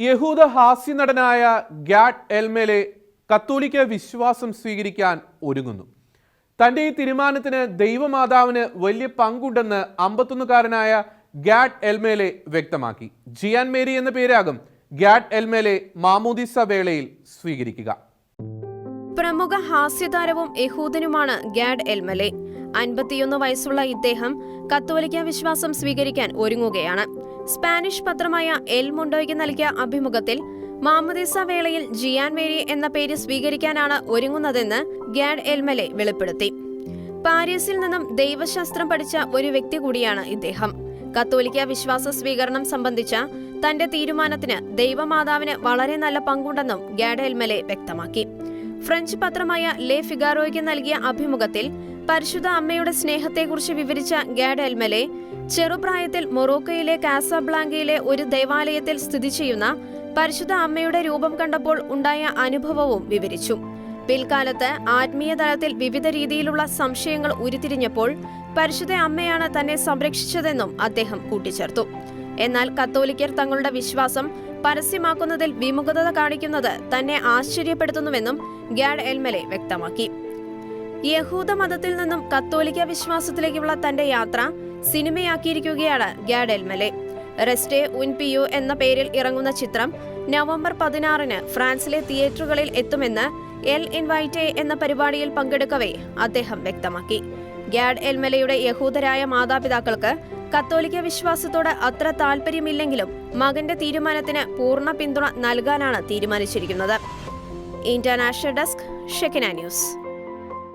യഹൂദ ഹാസ്യ നടനായ ഗാഡ് എൽമേലെ കത്തോലിക്ക വിശ്വാസം സ്വീകരിക്കാൻ ഒരുങ്ങുന്നു. തന്റെ ഈ തീരുമാനത്തിന് ദൈവമാതാവിന് വലിയ പങ്കുണ്ടെന്ന് അമ്പത്തൊന്നുകാരനായ ഗാഡ് എൽമേലെ വ്യക്തമാക്കി. ജിയാൻ മേരി എന്ന പേരാകും ഗാഡ് എൽമേലെ മാമൂദിസ വേളയിൽ സ്വീകരിക്കുക. പ്രമുഖ ഹാസ്യതാരവും യഹൂദനുമാണ് ഗാഡ് എൽമലെ. അൻപത്തിയൊന്ന് വയസ്സുള്ള ഇദ്ദേഹം കത്തോലിക്ക വിശ്വാസം സ്വീകരിക്കാൻ ഒരുങ്ങുകയാണ്. സ്പാനിഷ് പത്രമായ എൽ മുണ്ടോയ്ക്ക് നൽകിയ അഭിമുഖത്തിൽ മാമദിസ വേളയിൽ ജിയാൻ മേരി എന്ന പേര് സ്വീകരിക്കാനാണ് ഒരുങ്ങുന്നതെന്ന് ഗാഡ് എൽമലെ വെളിപ്പെടുത്തി. പാരീസിൽ നിന്നും ദൈവശാസ്ത്രം പഠിച്ച ഒരു വ്യക്തി കൂടിയാണ് ഇദ്ദേഹം. കത്തോലിക്ക വിശ്വാസ സ്വീകരണം സംബന്ധിച്ച തന്റെ തീരുമാനത്തിന് ദൈവമാതാവിന് വളരെ നല്ല പങ്കുണ്ടെന്നും ഗാഡ് എൽമലെ വ്യക്തമാക്കി. ഫ്രഞ്ച് പത്രമായ ലെ ഫിഗാറോയ്ക്ക് നൽകിയ അഭിമുഖത്തിൽ പരിശുദ്ധ അമ്മയുടെ സ്നേഹത്തെക്കുറിച്ച് വിവരിച്ച ഗാഡ് എൽമലെ ചെറുപ്രായത്തിൽ മൊറോക്കോയിലെ കാസബ്ലാങ്കയിലെ ഒരു ദേവാലയത്തിൽ സ്ഥിതി ചെയ്യുന്ന പരിശുദ്ധ അമ്മയുടെ രൂപം കണ്ടപ്പോൾ ഉണ്ടായ അനുഭവവും വിവരിച്ചു. പിൽക്കാലത്ത് ആത്മീയ തലത്തിൽ വിവിധ രീതിയിലുള്ള സംശയങ്ങൾ ഉരുത്തിരിഞ്ഞപ്പോൾ പരിശുദ്ധ അമ്മയാണ് തന്നെ സംരക്ഷിച്ചതെന്നും അദ്ദേഹം കൂട്ടിച്ചേർത്തു. എന്നാൽ കത്തോലിക്കർ തങ്ങളുടെ വിശ്വാസം പരസ്യമാക്കുന്നതിൽ വിമുഖത കാണിക്കുന്നത് തന്നെ ആശ്ചര്യപ്പെടുത്തുന്നുവെന്നും ഗാഡ് എൽമലെ വ്യക്തമാക്കി. യഹൂദ മതത്തിൽ നിന്നും കത്തോലിക്ക വിശ്വാസത്തിലേക്കുള്ള തന്റെ യാത്ര സിനിമയാക്കിയിരിക്കുകയാണ് ഗാഡ് എൽമലെ. റെസ്റ്റേ ഉൻ പിയു എന്ന പേരിൽ ഇറങ്ങുന്ന ചിത്രം നവംബർ പതിനാറിന് ഫ്രാൻസിലെ തിയേറ്ററുകളിൽ എത്തുമെന്ന് എൽ ഇൻവൈറ്റെ എന്ന പരിപാടിയിൽ പങ്കെടുക്കവേ അദ്ദേഹം വ്യക്തമാക്കി. ഗാഡ് എൽമലയുടെ യഹൂദരായ മാതാപിതാക്കൾക്ക് കത്തോലിക്ക വിശ്വാസത്തോട് അത്ര താല്പര്യമില്ലെങ്കിലും മകന്റെ തീരുമാനത്തിന് പൂർണ പിന്തുണ നൽകാനാണ് തീരുമാനിച്ചിരിക്കുന്നത്. International desk Shekina news.